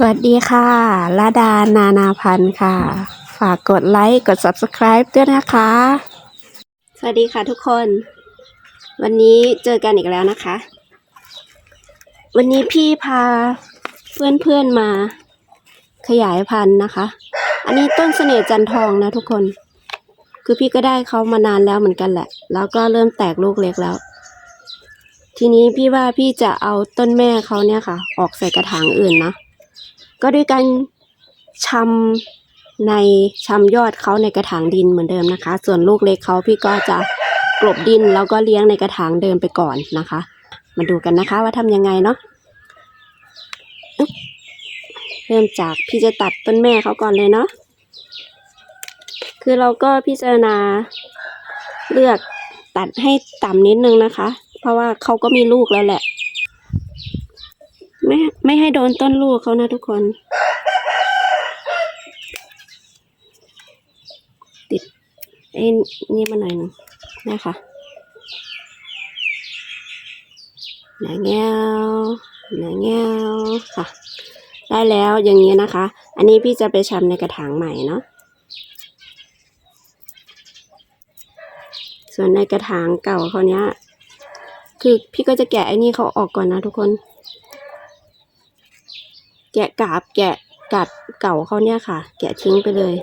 สวัสดีค่ะลาดานานาพันธ์ค่ะ ฝากกดไลค์ กด subscribe ด้วยนะคะ สวัสดีค่ะทุกคน วันนี้เจอกันอีกแล้วนะคะ วันนี้พี่พาเพื่อนๆมาขยายพันธุ์นะคะ อันนี้ต้นเสน่ห์จันทองนะทุกคน คือพี่ก็ได้เขามานานแล้วเหมือนกันแหละ แล้วก็เริ่มแตกลูกเล็กแล้ว ทีนี้พี่ว่าพี่จะเอาต้นแม่เขาเนี่ยค่ะ ออกใส่กระถางอื่นนะ ก็ด้วยการชำในชำยอดเขาในกระถางดินเหมือนเดิมนะคะ ส่วนลูกเล็กเขาพี่ก็จะกลบดินแล้วก็เลี้ยงในกระถางเดิมไปก่อนนะคะ มาดูกันนะคะว่าทำยังไงเนาะเริ่มจากพี่จะตัดต้นแม่เขาก่อนเลยเนาะคือเราก็พิจารณาเลือกตัดให้ต่ำนิดนึงนะคะ เพราะว่าเขาก็มีลูกแล้วแหละ ไม่ให้โดนต้นลูกเขานะทุกคน ติดไอ้นี่มาหน่อยนึงนะคะหนาแง้วหนาแง้วค่ะ ได้แล้วอย่างนี้นะคะ อันนี้พี่จะไปชำในกระถางใหม่เนาะส่วนในกระถางเก่าเขาเนี้ย คือพี่ก็จะแกะไอ้นี่เขาออกก่อนนะทุกคน แกะกาบแกะกัดเก่าเขาเนี่ยค่ะ แกะทิ้งไปเลย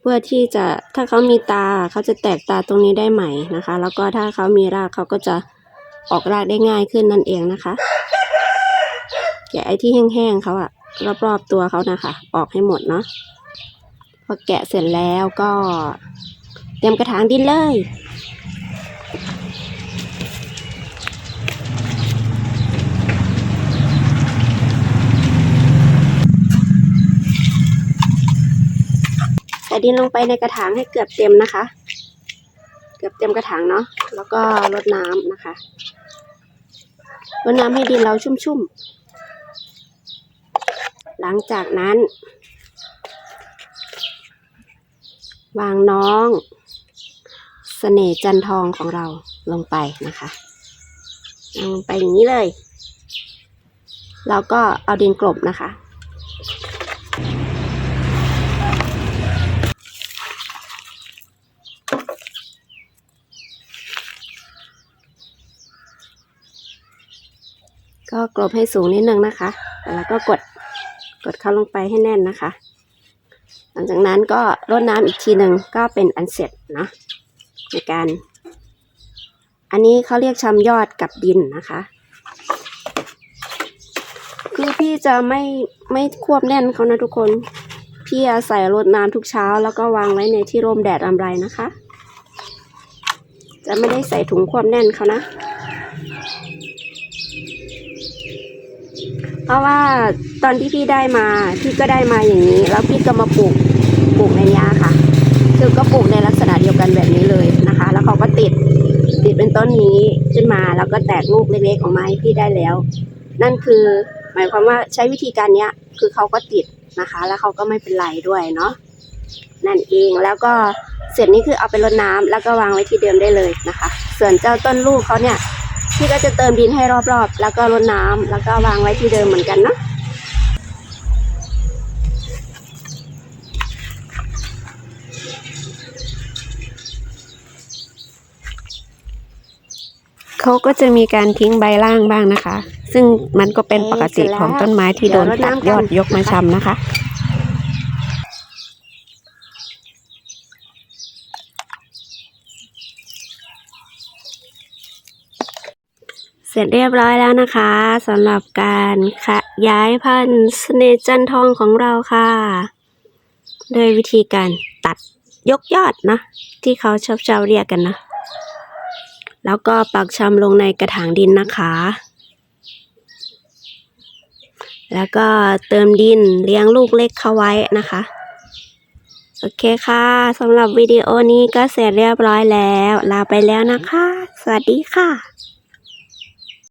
เพื่อที่จะถ้าเขามีตาเขาจะแตกตาตรงนี้ได้ใหม่นะคะ แล้วก็ถ้าเขามีรากเขาก็จะออกรากได้ง่ายขึ้นนั่นเองนะคะ แกะไอ้ที่แห้งๆเขาอะรอบๆตัวเขานะคะ ออกให้หมดเนาะพอแกะเสร็จแล้วก็เตรียมกระถางดินเลย ดินลงไปในกระถางให้เกือบเต็มนะคะ เกือบเต็มกระถางเนาะแล้วก็รดน้ำนะคะรดน้ำให้ดินเราชุ่มๆหลังจากนั้น วางน้องเสน่จันทองของเราลงไปนะคะวางลงไปอย่างนี้เลยแล้วก็เอาดินกลบนะคะ ก็กลบให้สูงนิดนึงนะคะ แล้วก็กดกดเข้าลงไปให้แน่นนะคะ หลังจากนั้นก็รดน้ำอีกทีหนึ่งก็เป็นอันเสร็จเนาะในการ อันนี้เขาเรียกชำยอดกับดินนะคะ คือพี่จะไม่ไม่ควบแน่นเขานะทุกคน พี่อาศัยรดน้ำทุกเช้า แล้วก็วางไว้ในที่ร่มแดดอำไรนะคะ จะไม่ได้ใส่ถุงควบแน่นเขานะ เพราะว่าตอนที่พี่ได้มาพี่ก็ได้มาอย่างนี้ แล้วพี่ก็มาปลูกปลูกในหญ้าค่ะ คือก็ปลูกในลักษณะเดียวกันแบบนี้เลยนะคะ แล้วเขาก็ติดติดเป็นต้นนี้ขึ้นมาแล้วก็แตกลูกเล็กๆออกมาให้พี่ได้แล้ว นั่นคือหมายความว่าใช้วิธีการเนี้ยคือเขาก็ติดนะคะ แล้วเขาก็ไม่เป็นไรด้วยเนาะนั่นเองแล้วก็เสร็จนี้คือเอาไปรดน้ำแล้วก็วางไว้ที่เดิมได้เลยนะคะ ส่วนเจ้าต้นลูกเขาเนี่ย พี่ก็จะเติมดินให้รอบๆ แล้วก็รดน้ำแล้วก็วางไว้ที่เดิมเหมือนกันเนาะเขาก็จะมีการทิ้งใบล่างบ้างนะคะ ซึ่งมันก็เป็นปกติของต้นไม้ที่โดนตัดยอดยกมาชำนะคะ ร็จเรียบร้อยแล้วนะคะสำหรับการขยายพันธุ์เสน่ห์จันทองของเราค่ะ โดยวิธีการตัดยกยอดนะ ที่เขาชอบเจ้าเรียกกันนะ แล้วก็ปักชำลงในกระถางดินนะคะ แล้วก็เติมดินเลี้ยงลูกเล็กเข้าไว้นะคะโอเคค่ะ สำหรับวิดีโอนี้ก็เสร็จเรียบร้อยแล้ว ลาไปแล้วนะคะ สวัสดีค่ะ